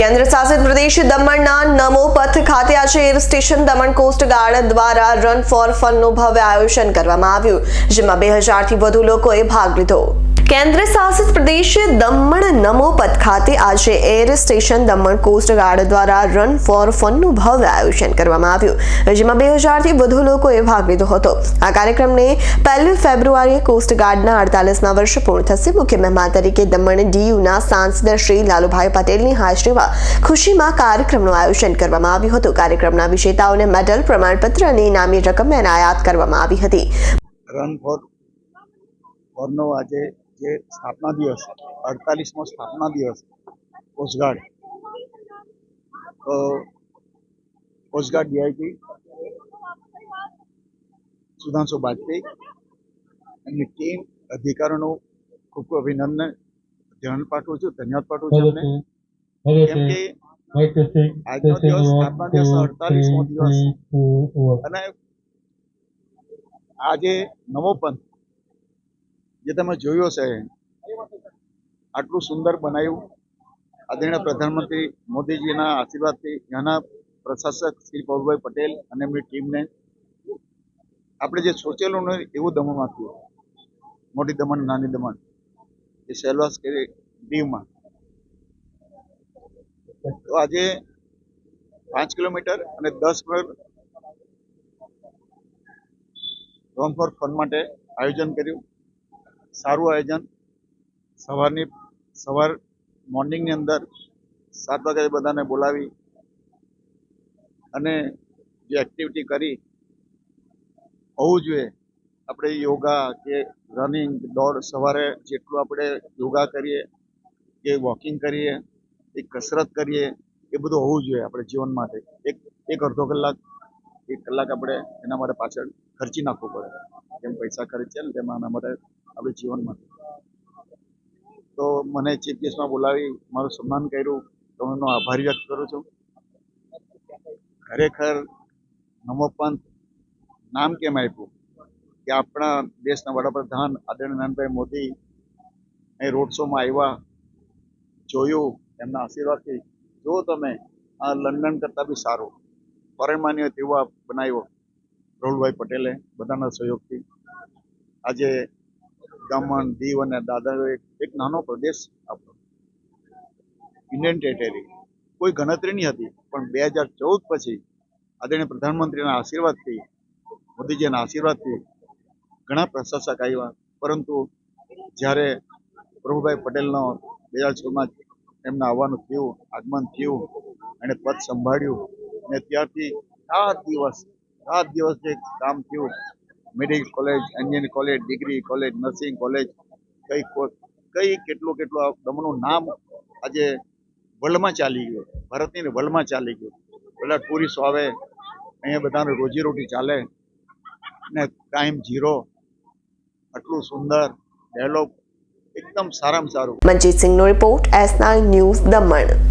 કેન્દ્ર શાસિત પ્રદેશ દમણના નમો પથ ખાતે આજે air station Daman coast guard દ્વારા રન ફોર ફનનું ભવ્ય આયોજન કરવામાં આવ્યું, જેમાં બે હજારથી વધુ લોકોએ ભાગ લીધો. કેન્દ્ર શાસિત પ્રદેશ દમણ નમો પથ ખાતે આજે air station Daman coast guard દ્વારા રન ફોર ફનનું ભવ્ય આયોજન કરવામાં આવ્યું. જેમાં બે હજારથી વધુ લોકોએ ભાગ લીધો હતો. આ કાર્યક્રમને પહેલી ફેબ્રુઆરીએ કોસ્ટ ગાર્ડના અડતાલીસના વર્ષ પૂર્ણ થશે. મુખ્ય મહેમાન તરીકે દમણ ડીયુના સાંસદ શ્રી લાલુભાઈ પટેલની હાજરીમાં ખુશીમાં કાર્યક્રમનું આયોજન કરવામાં આવ્યું હતું. કાર્યક્રમના વિજેતાઓને મેડલ, પ્રમાણપત્ર અને ઇનામી રકમ એનાયાત કરવામાં આવી હતી. રન ફોર ફોરનો આજે જે સ્થાપના દિવસ અડતાલીસમો સ્થાપના દિવસ કોસ્ટગાર્ડ તો કોસ્ટગાર્ડ ડીઆઈજી સુધાંશુ બાજપેયી એમની ટીમ અધિકારીઓનું ખૂબ ખૂબ અભિનંદન ધ્યાન પાઠવું છું ધન્યવાદ પાઠવું છું એમને કેમ કે આજનો દિવસ સ્થાપના દિવસ અડતાલીસમો દિવસ અને આજે નવો પંથ જે તમે જોયો છે, આટલું સુંદર બનાવ્યું. આદરણીય પ્રધાનમંત્રી મોદીજીના આશીર્વાદથી ત્યાંના પ્રશાસક શ્રી પૌલભાઈ પટેલ અને એમની ટીમને આપણે જે સોચેલું ને એવું દમણ આપ્યું. મોટી દમણ, નાની દમણ. એ સેલવાસ કરી દીવમાં. તો આજે પાંચ કિલોમીટર અને દસ કિલોમીટર રન ફોર ફન માટે આયોજન કર્યું. સારું આયોજન. સવારની, સવાર મોર્નિંગની અંદર સાત વાગે બધાને બોલાવી અને જે એક્ટિવિટી કરી, હોવું જોઈએ. આપણે યોગા કે રનિંગ દોડ સવારે જેટલું આપણે યોગા કરીએ, કે વોકિંગ કરીએ, કે કસરત કરીએ, એ બધું હોવું જોઈએ આપણે જીવન માટે. એક એક અડધો કલાક, એક કલાક આપણે એના માટે પાછળ ખર્ચી નાખવું પડે. કેમ પૈસા ખર્ચે ને તેમાં આના માટે આપણે જીવનમાં. તો મને ચીફ ગેસ્ટમાં બોલાવી મારું સન્માન કર્યું. તો હું એમનો આભારી વ્યક્ત કરું છું. ખરેખર નમો પંથ નામ કેમ આપ્યું? કે આપણા દેશના વડાપ્રધાન આદરણીય નરેન્દ્રભાઈ મોદી અહીં રોડ શોમાં આવ્યા, જોયું, એમના આશીર્વાદથી. જો તમે આ લંડન કરતાં બી સારું ફોરેનમાંની તેવા બનાવ્યો રાહુલભાઈ પટેલે બધાના સહયોગથી. આજે દમણ દીવ અને દાદર એક નાનો પ્રદેશ આપણો. ઇન્ડિયન ટેરેટરી કોઈ ગણતરી નહીં હતી, પણ બે હજાર ચૌદ પછી આદરણીય પ્રધાનમંત્રીના આશીર્વાદથી, મોદીજીના આશીર્વાદથી ઘણા પ્રશાસક આવ્યા. પરંતુ જ્યારે પ્રભુભાઈ પટેલનો બે હજાર છમાં એમના આવવાનું થયું, આગમન થયું, એણે પદ સંભાળ્યું અને ત્યારથી સાત દિવસ સાત દિવસ જે કામ થયું medical college engineering college degree college nursing college કઈ કઈ કેટલું કેટલું આ નામ આજે વર્લ્ડમાં ચાલી ગયું. ભારતની વર્લ્ડમાં ચાલી ગયું. પેલા ટુરિસ્ટ આવે, અહીંયા બધાને રોજીરોટી ચાલે, ને ટાઈમ ઝીરો આટલું સુંદર ડેવલપ એકદમ સારામાં સારું. Manjit સિંહનો report S nine news Daman.